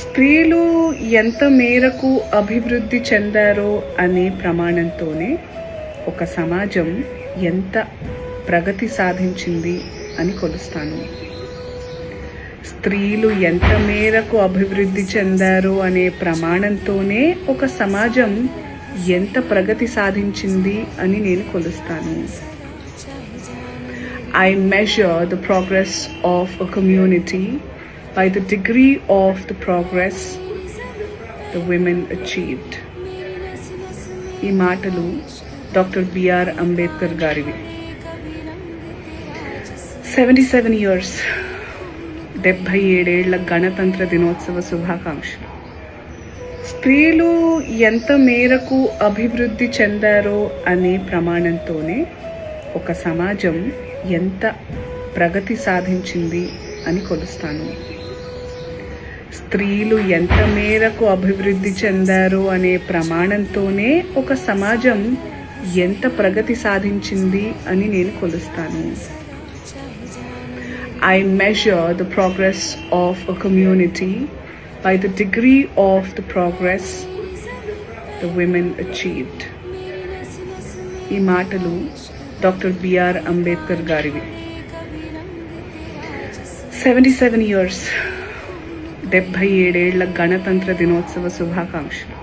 స్త్రీలు ఎంత మేరకు అభివృద్ధి చెందారో అనే ప్రమాణంతోనే ఒక సమాజం ఎంత ప్రగతి సాధించింది అని కొలుస్తాను. స్త్రీలు ఎంత మేరకు అభివృద్ధి చెందారు అనే ప్రమాణంతోనే ఒక సమాజం ఎంత ప్రగతి సాధించింది అని నేను కొలుస్తాను. I measure the progress of a community by the degree of the progress the women achieved. ఈ మాటలు డాక్టర్ బిఆర్ అంబేద్కర్ గారివి. సెవెంటీ సెవెన్ ఇయర్స్ డెబ్భై ఏడేళ్ళ గణతంత్ర దినోత్సవ శుభాకాంక్షలు. స్త్రీలు ఎంత మేరకు అభివృద్ధి చెందారో అనే ప్రమాణంతోనే ఒక సమాజం ఎంత ప్రగతి సాధించింది అని కొలుస్తాను. స్త్రీలు ఎంత మేరకు అభివృద్ధి చెందారు అనే ప్రమాణంతోనే ఒక సమాజం ఎంత ప్రగతి సాధించింది అని నేను కొలుస్తాను. I measure the progress of a community by the degree of the progress the women achieved ఈ మాటలు డాక్టర్ బిఆర్ అంబేద్కర్ గారివి. సెవెంటీ సెవెన్ ఇయర్స్ డెబ్భై ఏడేళ్ళ గణతంత్ర దినోత్సవ శుభాకాంక్షలు.